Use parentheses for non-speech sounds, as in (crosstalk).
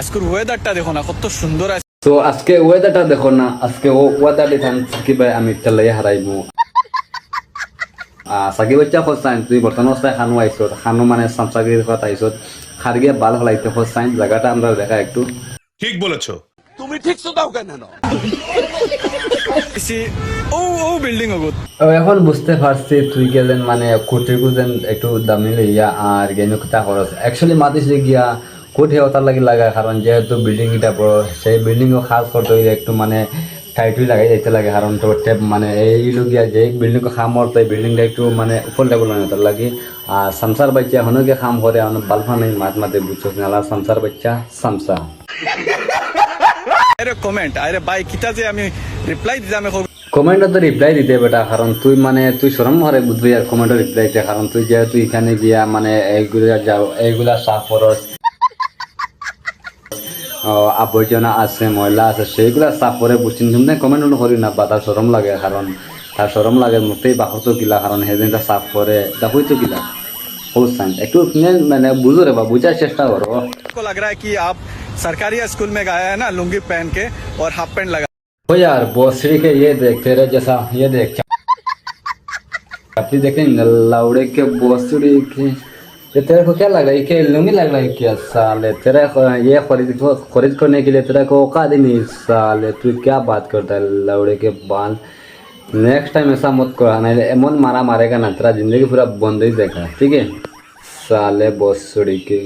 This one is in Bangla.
আজকের ওয়েদারটা দেখো না কত সুন্দর আছে তো আজকে ওয়েদারটা দেখো না আজকে ও ওয়েদার দিতাম সাকিব ভাই আমি তেলাই হারাইবো সাকিব বাচ্চা খোঁজাইন তুই বর্তমান অবস্থায় খানো আইসত খানো মানে সামসাগির কথা আইসত বাল হলাইতে খোঁজাইন জায়গাটা আমরা দেখা একটু। ঠিক বলেছ। বেশি ও ও বিল্ডিং এখন বুঝতে পারছি তুই গেলেন মানে কোটি কুজেন একটু দামি লইয়া আর গেনু কিতা খরচ অ্যাকচুয়ালি মাতিস গিয়া কোটি ওতার লাগি লাগা কারণ যেহেতু বিল্ডিং এটা বড় সেই বিল্ডিং ও খাস করতে হইলে একটু মানে টাইটুই লাগাই যাইতে লাগে কারণ তো টেপ মানে এই গিয়া যে বিল্ডিং খাম করতে বিল্ডিংটা একটু মানে উপর লেভেল মানে তার লাগি আর সংসার বাচ্চা গিয়ে খাম করে এখন বালফা নেই মাত মাতে বুঝছ নালা সংসার বাচ্চা সামসা আরে কমেন্ট আরে ভাই কিতা যে আমি রিপ্লাই দিতাম কমেন্টে তো রিপ্লাই দিতে বেটা কারণ তুই মানে তুই সরম হরে বুঝবি আর কমেন্টে রিপ্লাই দিতে কারণ তুই যেহেতু এখানে গিয়া মানে এইগুলা যাও এইগুলা সাফ করস আবর্জনা আছে ময়লা আছে সেইগুলা সাফ করে বুঝছেন তুমি কমেন্ট অনু করি না বা তার সরম লাগে কারণ তার সরম লাগে মোটেই বাহত কিলা কারণ সেদিনটা সাফ করে দেখোই তো কিলা হোসাইন একটু তুমি মানে বুঝো রে বা বুঝার চেষ্টা করো को लग रहा है कि आप सरकारी स्कूल में गया है ना लुंगी पहन के और हाफ पैंट लगा ओ यार बोसड़ी के ये देख तेरे जैसा ये देख (laughs) अपनी देखे लौड़े के बोसड़ी के ये तेरे को क्या लगा है क्या लुंगी लग रहा है क्या साले तेरा ये खरीद खरीद करने के लिए तेरा को औका ही नहीं साले तू क्या बात करता है लौड़े के बाल नेक्स्ट टाइम ऐसा मत करा नहीं एमन मारा मारेगा ना तेरा ज़िंदगी पूरा बंद ही देखा ठीक है साले बोसड़ी के